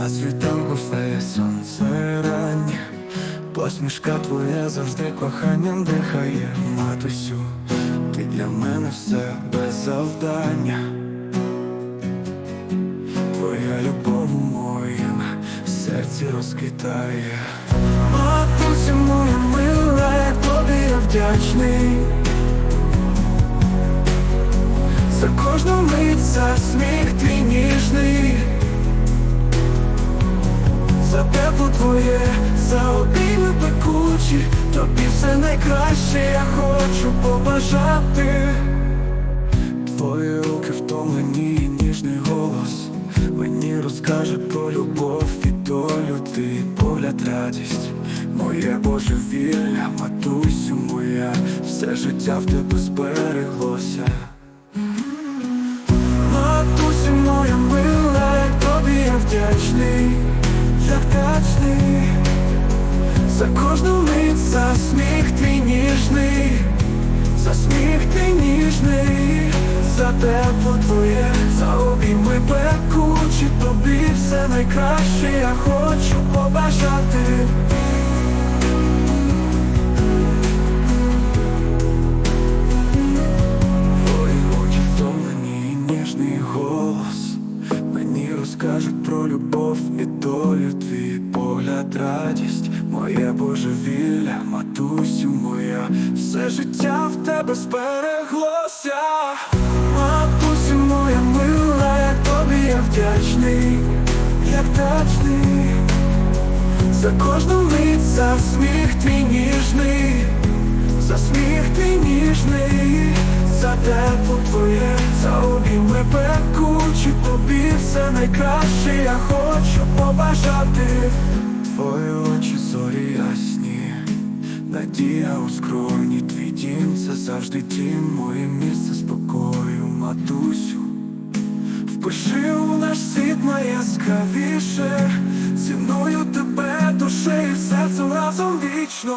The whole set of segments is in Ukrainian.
На світанку встає сонце раннє Посмішка твоя завжди коханням дихає. Матусю, ти для мене все без завдання. Твоя любов у моїм серці розквітає. Матусю моя мила, як тобі я вдячний. За кожну мить, за сміх твій ніжний твоє, за обійми пекучі Тобі все найкраще я хочу побажати. Твої руки втомлені, ніжний голос Мені розкаже про любов і долю. Ти погляд радість Моє божевілля, матусю моя, все життя в тебе збереглося За кожну мить, за сміх твій ніжний, за сміх твій ніжний, за тепло твоє, за обійми пекучі, тобі все найкраще. Я хочу побажати. Розкажуть про любов і долю Твій погляд, радість, моє божевілля, матусю моя, все життя в тебе збереглося, матусю моя мила, як тобі я вдячний, як вдячний. За кожну мить, за сміх твій ніжний за сміх твій ніжний, за тепло твоє, за обійми пекучі, тобі все найкраще. Я хочу побажати. Твої очі зорі ясні, надія у скроні, твій дім це завжди дім, моє місце спокою, матусю. Впиши у наш світ найяскравіше. Ціную тебе душею, серцем разом вічно.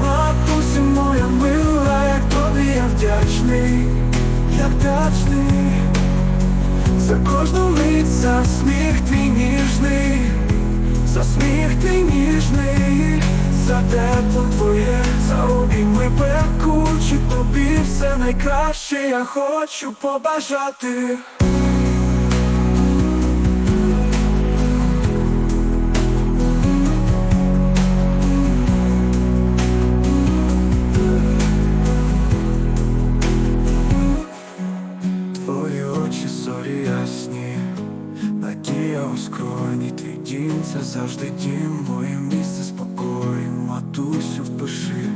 Матусі моя мила, як тобі я вдячний, як вдячний За кожну за сміх твій ніжний, за сміх твій ніжний, за тепло твоє, за обійми пекучі, тобі все найкраще я хочу побажати. Твої очі зорі ясні, надія у скроні, це завжди дім, моє місце спокою, матусю впиши,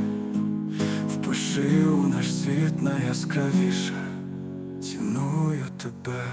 впиши у наш світ найяскравіше, ціную тебе.